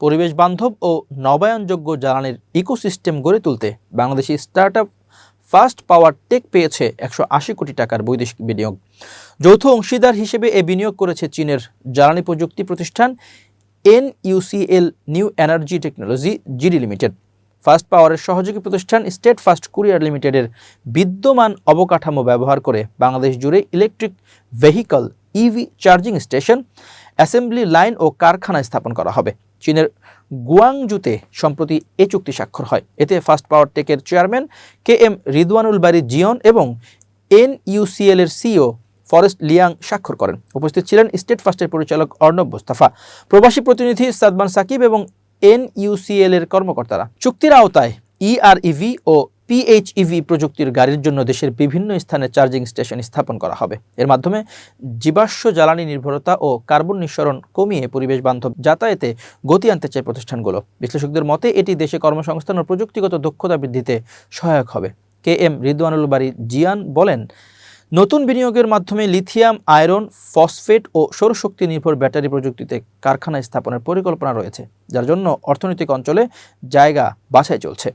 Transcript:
পরিবেশ বান্ধব ও নবায়নযোগ্য জ্বালানির ইকোসিস্টেম গড়ে তুলতে Bangladeshi startup Fast Power Tech পেয়েছে একশো আশি কোটি টাকার বৈদেশিক বিনিয়োগ। যৌথ অংশীদার হিসেবে এ বিনিয়োগ করেছে চীনের জ্বালানি প্রযুক্তি প্রতিষ্ঠান NUCL new energy technology GD limited. Fast পাওয়ারের সহযোগী প্রতিষ্ঠান স্টেট ফার্স্ট কুরিয়ার লিমিটেডের বিদ্যমান অবকাঠামো ব্যবহার করে বাংলাদেশ জুড়ে electric vehicle EV charging station assembly line ও কারখানা স্থাপন করা হবে। চীনের গুয়াংজুতে সম্প্রতি এ চুক্তি স্বাক্ষর হয়। এতে ফার্স্ট পাওয়ার টেকের chairman K M Ridwanul Bari Zion এবং এনইউসিএল এর সিও ফরেস্ট লিয়াং স্বাক্ষর করেন। উপস্থিত ছিলেন স্টেট ফার্স্টের পরিচালক অর্ণব মোস্তাফা, প্রবাসী প্রতিনিধি সাদমান সাকিব এবং এনইউসিএল এর কর্মকর্তারা। চুক্তির আওতায় ইআরইভি ও পিএইচইভি প্রযুক্তির গাড়ির জন্য দেশের বিভিন্ন স্থানে চার্জিং স্টেশন স্থাপন করা হবে। এর মাধ্যমে জীবাশ্ম জ্বালানি নির্ভরতা ও কার্বন নিঃসরণ কমিয়ে পরিবেশ বান্ধব যাতায়াতে গতি আনতে চায় প্রতিষ্ঠানগুলো। বিশ্লেষকদের মতে, এটি দেশে কর্মসংস্থান ও প্রযুক্তিগত দক্ষতা বৃদ্ধিতে সহায়ক হবে। কে এম রিদওয়ানুল বাড়ি জিয়ান বলেন, নতুন বিনিয়োগের মাধ্যমে লিথিয়াম, আয়রন, ফসফেট ও সৌরশক্তি নির্ভর ব্যাটারি প্রযুক্তিতে কারখানা স্থাপনের পরিকল্পনা রয়েছে, যার জন্য অর্থনৈতিক অঞ্চলে জায়গা বাছাই চলছে।